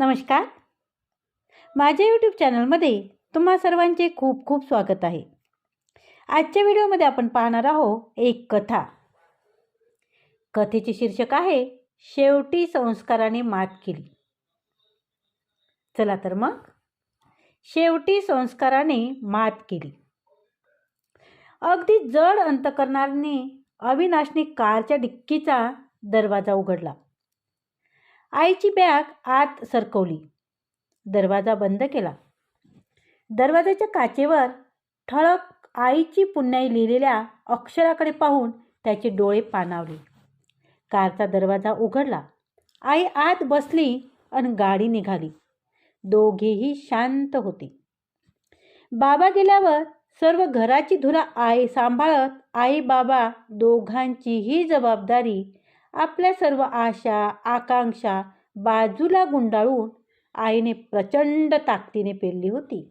नमस्कार. माझ्या यूट्यूब चॅनलमध्ये तुम्हा सर्वांचे खूप खूप स्वागत आहे. आजच्या व्हिडिओमध्ये आपण पाहणार आहोत एक कथा. कथेचे शीर्षक आहे शेवटी संस्काराने मात केली. चला तर मग. शेवटी संस्काराने मात केली. अगदी जड अंतकरणाने अविनाशने कारच्या डिक्कीचा दरवाजा उघडला. आईची बॅग आत सरकवली. दरवाजा बंद केला. दरवाजाच्या काचेवर ठळक आईची पुण्याई लिहिलेल्या अक्षराकडे पाहून त्याचे डोळे पाणावले. कारचा दरवाजा उघडला. आई आत बसली आणि गाडी निघाली. दोघेही शांत होते. बाबा गेल्यावर सर्व घराची धुरा आई सांभाळत आई बाबा दोघांचीही जबाबदारी आपल्या सर्व आशा आकांक्षा बाजूला गुंडाळून आईने प्रचंड ताकदीने पेरली होती.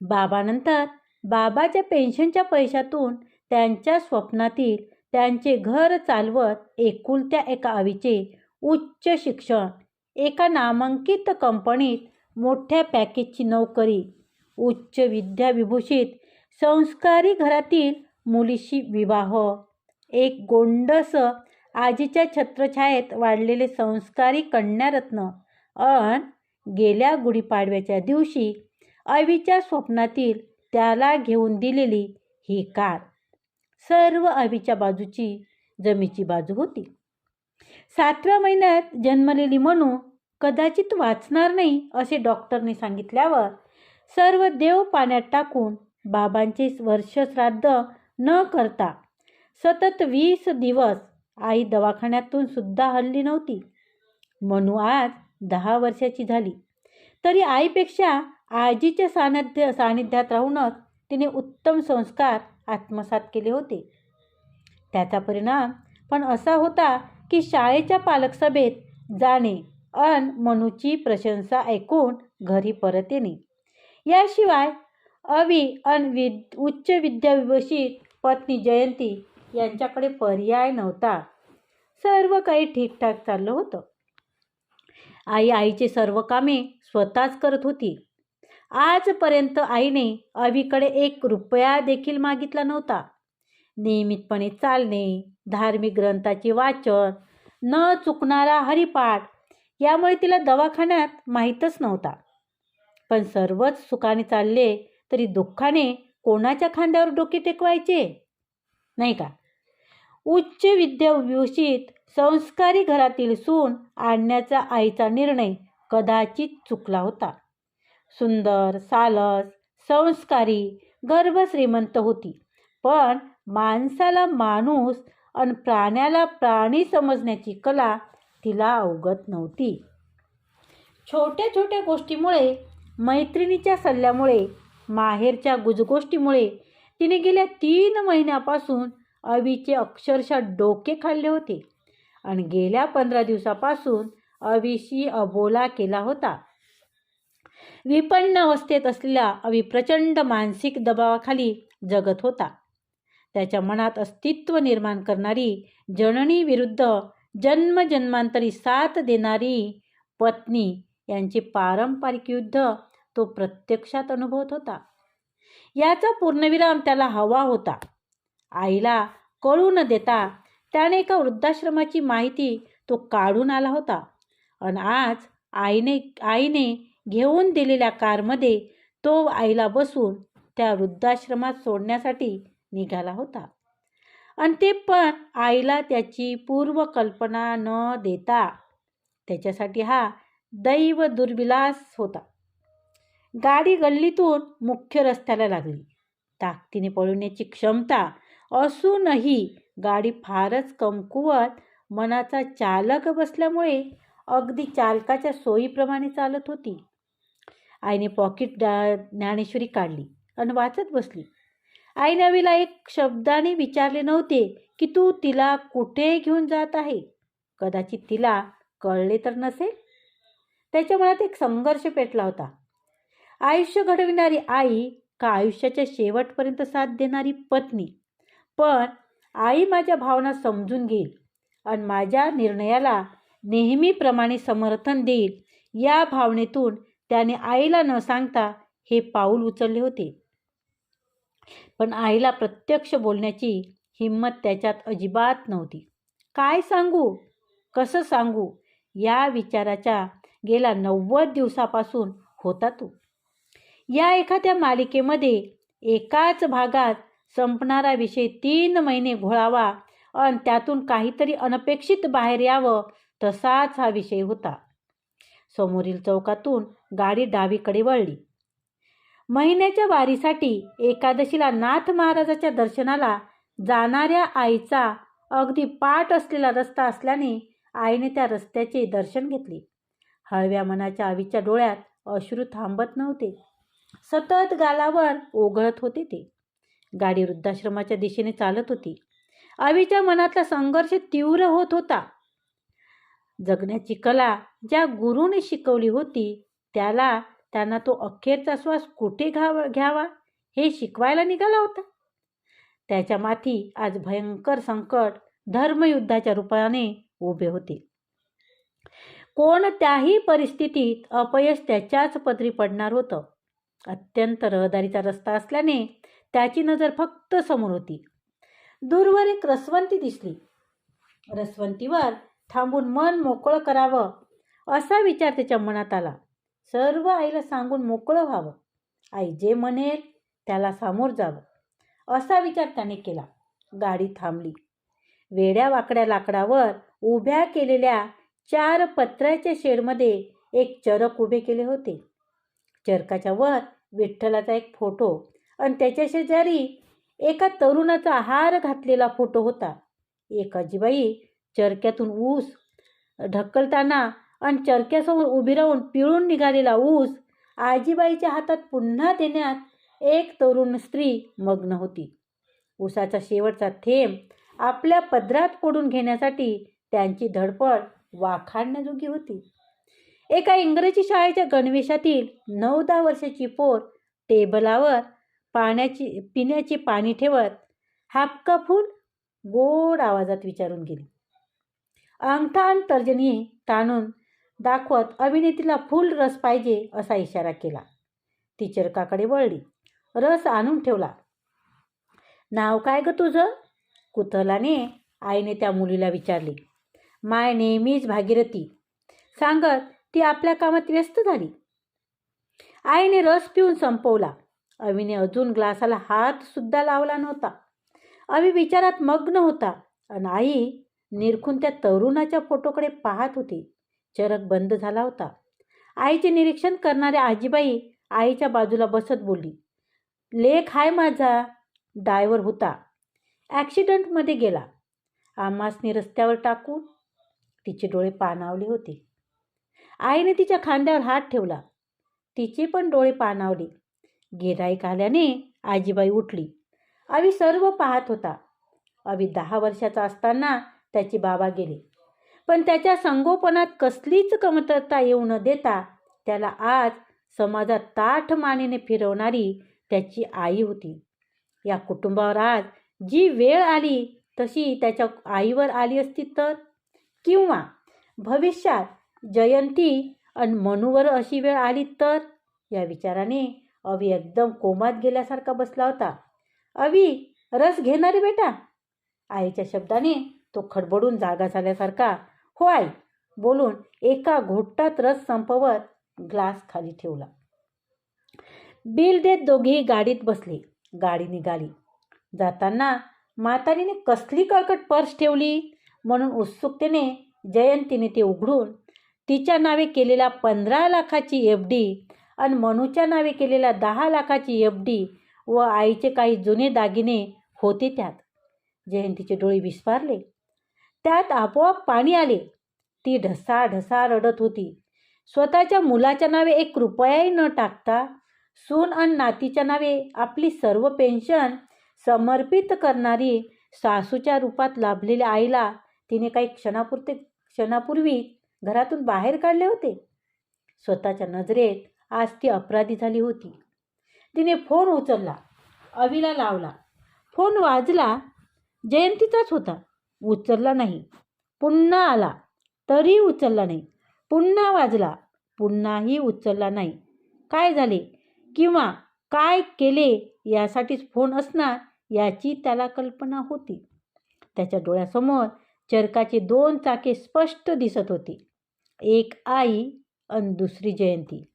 बाबानंतर बाबाच्या पेन्शनच्या पैशातून त्यांच्या स्वप्नातील त्यांचे घर चालवत एकुलत्या एका आवीचे उच्च शिक्षण एका नामांकित कंपनीत मोठ्या पॅकेजची नोकरी उच्च विद्याविभूषित संस्कारी घरातील मुलीशी विवाह एक गोंडस आजीच्या छत्रछायेत वाढलेले संस्कारी कन्यारत्न. अन गेल्या गुढीपाडव्याच्या दिवशी अवीच्या स्वप्नातील त्याला घेऊन दिलेली ही कार सर्व अवीच्या बाजूची जमीची बाजू होती. सातव्या महिन्यात जन्मलेली म्हणू कदाचित वाचणार नाही असे डॉक्टरने सांगितल्यावर सर्व देव पाण्यात टाकून बाबांचे वर्ष श्राद्ध न करता सतत वीस दिवस आई दवाखान्यातून सुद्धा हल्ली नव्हती. म्हणू आज दहा वर्षाची झाली. तरी आईपेक्षा आजीच्या सानिध्य सानिध्यात राहूनच तिने उत्तम संस्कार आत्मसात केले होते. त्याचा परिणाम पण असा होता की शाळेच्या पालकसभेत जाणे अन मनूची प्रशंसा ऐकून घरी परत येणे. याशिवाय अवी अन विद उच्च विद्याविभूषित पत्नी जयंती यांच्याकडे पर्याय नव्हता. सर्व काही ठीकठाक चाललं होतं. आई आईचे सर्व कामे स्वतःच करत होती. आजपर्यंत आईने अवीकडे एक रुपया देखील मागितला नव्हता. नियमितपणे चालणे धार्मिक ग्रंथाचे वाचन न चुकणारा हरिपाठ यामुळे तिला दवाखान्यात माहीतच नव्हता. पण सर्वच सुखाने चालले तरी दुःखाने कोणाच्या खांद्यावर डोके टेकवायचे? नाही का? उच्च विद्याभूषित संस्कारी घरातील सून आणण्याचा आईचा निर्णय कदाचित चुकला होता. सुंदर सालस संस्कारी गर्भ श्रीमंत होती. पण माणसाला माणूस आणि प्राण्याला प्राणी समजण्याची कला तिला अवगत नव्हती. छोट्या छोट्या गोष्टीमुळे मैत्रिणीच्या सल्ल्यामुळे माहेरच्या गुजगोष्टीमुळे तिने गेल्या तीन महिन्यापासून अवीचे अक्षरशः डोके खाल्ले होते. आणि गेल्या पंधरा दिवसापासून अवीशी अबोला केला होता. विपन्न अवस्थेत असलेला अवी प्रचंड मानसिक दबावाखाली जगत होता. त्याच्या मनात अस्तित्व निर्माण करणारी जननी विरुद्ध जन्मजन्मांतरी साथ देणारी पत्नी यांचे पारंपरिक युद्ध तो प्रत्यक्षात अनुभवत होता. याचा पूर्णविराम त्याला हवा होता. आईला कळू न देता त्याने एका वृद्धाश्रमाची माहिती तो काढून आला होता. आणि आज आईने आईने घेऊन दिलेल्या कारमध्ये तो आईला बसून त्या वृद्धाश्रमात सोडण्यासाठी निघाला होता. आणि ते पण आईला त्याची पूर्वकल्पना न देता त्याच्यासाठी हा दैव दुर्विलास होता. गाडी गल्लीतून मुख्य रस्त्याला लागली. ताकदीने पळवण्याची क्षमता असूनही गाडी फारच कमकुवत मनाचा चालक बसल्यामुळे अगदी चालकाच्या सोयीप्रमाणे चालत होती. आईने पॉकेट डा ज्ञानेश्वरी काढली आणि वाचत बसली. आई नवीला एक शब्दाने विचारले नव्हते की तू तिला कुठे घेऊन जात आहे? कदाचित तिला कळले तर नसेल? त्याच्या मनात एक संघर्ष पेटला होता. आयुष्य घडविणारी आई का आयुष्याच्या शेवटपर्यंत साथ देणारी पत्नी पण आई माझ्या भावना समजून घेईल आणि माझ्या निर्णयाला नेहमीप्रमाणे समर्थन देईल या भावनेतून त्याने आईला न सांगता हे पाऊल उचलले होते. पण आईला प्रत्यक्ष बोलण्याची हिंमत त्याच्यात अजिबात नव्हती. काय सांगू? कसं सांगू या विचाराच्या गेल्या नव्वद दिवसापासून होता तो. या एखाद्या मालिकेमध्ये एकाच भागात संपणारा विषय तीन महिने घोळावा आणि त्यातून काहीतरी अनपेक्षित बाहेर यावं तसाच हा विषय होता. समोरील चौकातून गाडी डावीकडे वळली. महिन्याच्या वारीसाठी एकादशीला नाथ महाराजाच्या दर्शनाला जाणाऱ्या आईचा अगदी पाठ असलेला रस्ता असल्याने आईने त्या रस्त्याचे दर्शन घेतले. हळव्या मनाच्या आवीच्या डोळ्यात अश्रू थांबत नव्हते. सतत गालावर ओघळत होते ते. गाडी वृद्धाश्रमाच्या दिशेने चालत होती. आवीच्या मनातला संघर्ष तीव्र होत होता. जगण्याची कला ज्या गुरुने शिकवली होती त्याला त्यांना तो अखेरचा श्वास कुठे घाव घ्यावा हे शिकवायला निघाला होता. त्याच्या माथी आज भयंकर संकट धर्मयुद्धाच्या रूपाने उभे होते. कोणत्याही परिस्थितीत अपयश त्याच्याच पदरी पडणार होतं. अत्यंत रहदारीचा रस्ता असल्याने त्याची नजर फक्त समोर होती. दूरवर एक रसवंती दिसली. रसवंतीवर थांबून मन मोकळं करावं असा विचार त्याच्या मनात आला. सर्व आईला सांगून मोकळं व्हावं. आई जे म्हणेल त्याला सामोर जावं असा विचार त्याने केला. गाडी थांबली. वेड्या वाकड्या लाकडावर उभ्या केलेल्या चार पत्र्याच्या शेडमध्ये एक चरक उभे केले होते. चरकाच्या वर विठ्ठलाचा एक फोटो आणि त्याच्या शेजारी एका तरुणाचा हार घातलेला फोटो होता. एक आजीबाई चरक्यातून ऊस ढकलताना आणि चरक्यासमोर उभी राहून पिळून निघालेला ऊस आजीबाईच्या हातात पुन्हा देण्यात एक तरुण स्त्री मग्न होती. ऊसाचा शेवटचा थेंब आपल्या पदरात पडून घेण्यासाठी त्यांची धडपड वाखाणण्याजोगी होती. एका इंग्रजी शाळेच्या गणवेशातील नऊ दहा वर्षाची पोर टेबलावर पाण्याची पिण्याची पाणी ठेवत हापका फूल गोड आवाजात विचारून गेली. अंगठा आणि तर्जनी ताणून दाखवत अभिनेत्रीला फुल रस पाहिजे असा इशारा केला. ती चरकाकडे वळली. रस आणून ठेवला. नाव काय ग तुझं? कुतलाने आईने त्या मुलीला विचारले. माय नेहमीच भागीरथी. सांगत ती आपल्या कामात व्यस्त झाली. आईने रस पिऊन संपवला. अवीने अजून ग्लासाला हातसुद्धा लावला नव्हता. अवी विचारात मग्न होता आणि आई निरखून त्या तरुणाच्या फोटोकडे पाहत होती. चरक बंद झाला होता. आईचे निरीक्षण करणाऱ्या आजीबाई आईच्या बाजूला बसत बोलली लेख हाय माझा. डायव्हर होता. ॲक्सिडंटमध्ये गेला. आम्हासनी रस्त्यावर टाकून तिचे डोळे पाणावले होते. आईने तिच्या खांद्यावर हात ठेवला. तिचे पण डोळे पाणावले. गिराईक आल्याने आजीबाई उठली. आवी सर्व पाहत होता. अवी दहा वर्षाचा असताना त्याची बाबा गेले. पण त्याच्या संगोपनात कसलीच कमतरता येऊ न देता त्याला आज समाजात ताठ मानेने फिरवणारी त्याची आई होती. या कुटुंबावर आज जी वेळ आली तशी त्याच्या आईवर आली असती तर? किंवा भविष्यात जयंती आणि मनूवर अशी वेळ आली तर? या विचाराने अवी एकदम कोमात गेल्यासारखा बसला होता. अवी रस घेणारे बेटा? आईच्या शब्दाने तो खडबडून जागा झाल्यासारखा. हो आई बोलून एका घोटात रस संपवत ग्लास खाली ठेवला. बिल देत दोघेही गाडीत बसले. गाडी निघाली. जाताना म्हातारीने कसली कळकट पर्स ठेवली? म्हणून उत्सुकतेने जयंतीने ते उघडून तिच्या नावे केलेल्या पंधरा लाखाची एफ डी आणि मनूच्या नावे केलेल्या दहा लाखाची एफ डी व आईचे काही जुने दागिने होते त्यात. जयंतीचे डोळे विस्फारले. त्यात आपोआप पाणी आले. ती ढसा ढसा रडत होती. स्वतःच्या मुलाच्या नावे एक रुपयाही न टाकता सून आणि नातीच्या नावे आपली सर्व पेन्शन समर्पित करणारी सासूच्या रूपात लाभलेल्या आईला तिने काही क्षणापुरते क्षणापूर्वी घरातून बाहेर काढले होते. स्वतःच्या नजरेत आज ती अपराधी झाली होती. तिने फोन उचलला. अविला लावला. फोन वाजला. जयंतीचाच होता. उचलला नाही. पुन्हा आला. तरी उचलला नाही. पुन्हा वाजला. पुन्हाही उचलला नाही. काय झाले? किंवा काय केले? यासाठीच फोन असणार याची त्याला कल्पना होती. त्याच्या डोळ्यासमोर चरकाचे दोन चाके स्पष्ट दिसत होते. एक आई आणि दुसरी जयंती.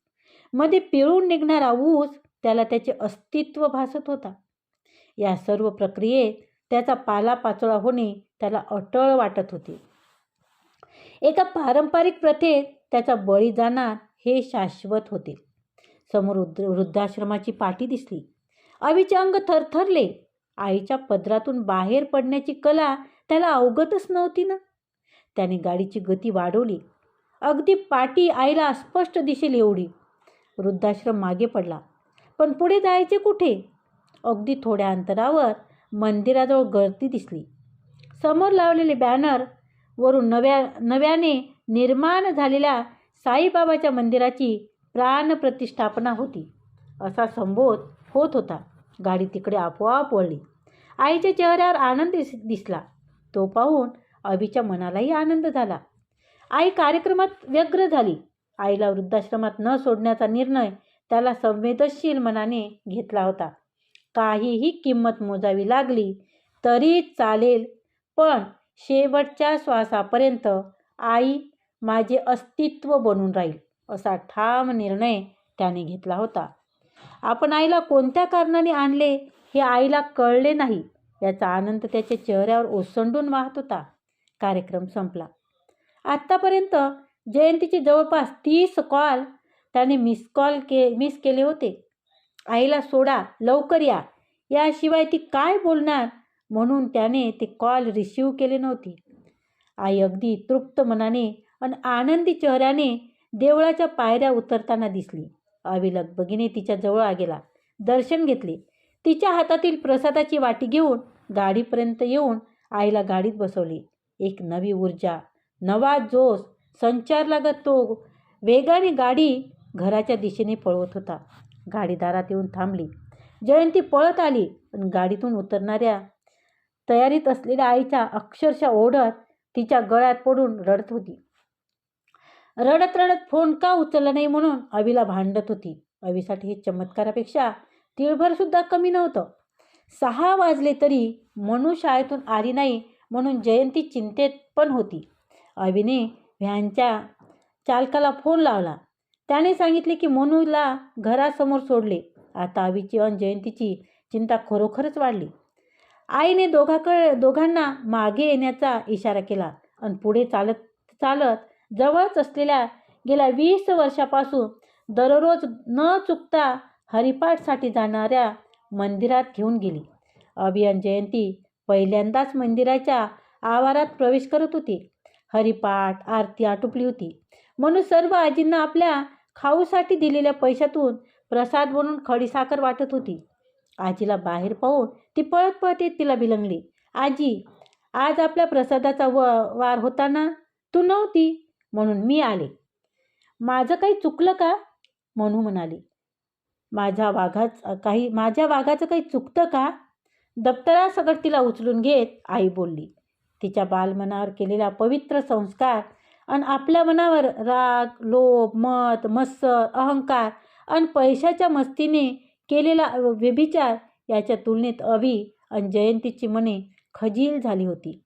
मध्ये पिळून निघणारा ऊस त्याला त्याचे अस्तित्व भासत होता. या सर्व प्रक्रियेत त्याचा पालापाचोळा होणे त्याला अटळ वाटत होते. एका पारंपरिक प्रथेत त्याचा बळी जाणार हे शाश्वत होते. समोर वृद्धाश्रमाची पाटी दिसली. आईचे अंग थरथरले. आईच्या पदरातून बाहेर पडण्याची कला त्याला अवगतच नव्हती ना. त्याने गाडीची गती वाढवली. अगदी पाटी आईला अस्पष्ट दिसेल एवढी. वृद्धाश्रम मागे पडला. पण पुढे जायचे कुठे? अगदी थोड्या अंतरावर मंदिराजवळ गर्दी दिसली. समोर लावलेले बॅनर वरून नव्या नव्याने निर्माण झालेल्या साईबाबाच्या मंदिराची प्राणप्रतिष्ठापना होती. असा संबोध होत होता. गाडी तिकडे आपोआप वळली. आईच्या चेहऱ्यावर आनंद दिस दिसला. तो पाहून अभिच्या मनालाही आनंद झाला. आई कार्यक्रमात व्यग्र झाली. आईला वृद्धाश्रमात न सोडण्याचा निर्णय त्याला संवेदनशील मनाने घेतला होता. काहीही किंमत मोजावी लागली तरी चालेल पण शेवटच्या श्वासापर्यंत आई माझे अस्तित्व बनून राहील असा ठाम निर्णय त्याने घेतला होता. आपण आईला कोणत्या कारणाने आणले हे आईला कळले नाही याचा आनंद त्याच्या चेहऱ्यावर ओसंडून वाहत होता. कार्यक्रम संपला. आत्तापर्यंत जयंतीचे जवळपास तीस कॉल त्याने मिस कॉल के मिस केले होते. आईला सोडा लवकर या. याशिवाय ती काय बोलणार? म्हणून त्याने ते कॉल रिसीव केले नव्हते. आई अगदी तृप्त मनाने आणि आनंदी चेहऱ्याने देवळाच्या पायऱ्या उतरताना दिसली. अविलग बगीने तिच्या जवळ गेला दर्शन घेतले. तिच्या हातातील प्रसादाची वाटी घेऊन गाडीपर्यंत येऊन आईला गाडीत बसवली. एक नवी ऊर्जा नवा जोश संचार लागत तो. वेगाने गाडी घराच्या दिशेने पळवत होता. गाडी दारात येऊन थांबली. जयंती पळत आली पण गाडीतून उतरणाऱ्या तयारीत असलेल्या आईच्या अक्षरशः ओढत तिच्या गळ्यात पडून रडत होती. रडत रडत फोन का उचलला नाही म्हणून अवीला भांडत होती. अवीसाठी हे चमत्कारापेक्षा तिळभरसुद्धा कमी नव्हतं. सहा वाजले तरी मनू शाळेतून आली नाही म्हणून जयंती चिंतेत पण होती. अवीने व्हॅनच्या चालकाला फोन लावला. त्याने सांगितले की मनूला घरासमोर सोडले. आता अवीची अन जयंतीची चिंता खरोखरच वाढली. आईने दोघाकडे दोघांना मागे येण्याचा इशारा केला आणि पुढे चालत चालत जवळच असलेल्या गेल्या वीस वर्षापासून दररोज न चुकता हरिपाठसाठी जाणाऱ्या मंदिरात घेऊन गेली. अभियान जयंती पहिल्यांदाच मंदिराच्या आवारात प्रवेश करत होती. हरिपाठ आरती आटोपली होती. म्हणून सर्व आजींना आपल्या खाऊसाठी दिलेल्या पैशातून प्रसाद बनवून खडीसाखर वाटत होती. आजीला बाहेर पाहून ती पळत पळत येत तिला बिलंगली आजी आज आपल्या प्रसादाचा व वार होताना तू नव्हती? म्हणून मी आले. माझं काही चुकलं का? म्हणू म्हणाली. माझ्या वाघाच काही माझ्या वाघाचं काही चुकतं का? दप्तरासकट तिला उचलून घेत आई बोलली. तिच्या बालमनावर केलेला पवित्र संस्कार आणि आपल्या मनावर राग लोभ मत मत्सर अहंकार आणि पैशाच्या मस्तीने केलेला व्यभिचार याच्या तुलनेत अवी आणि जयंतीची मने खजील झाली होती.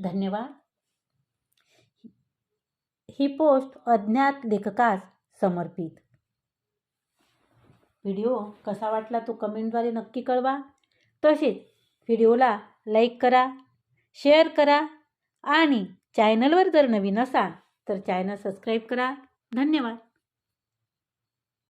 धन्यवाद. ही पोस्ट अज्ञात लेखकास समर्पित. व्हिडिओ कसा वाटला तो कमेंटद्वारे नक्की कळवा. तसेच व्हिडिओला लाईक करा शेअर करा आणि चॅनलवर जर नवीन असाल तर चॅनल सबस्क्राईब करा. धन्यवाद.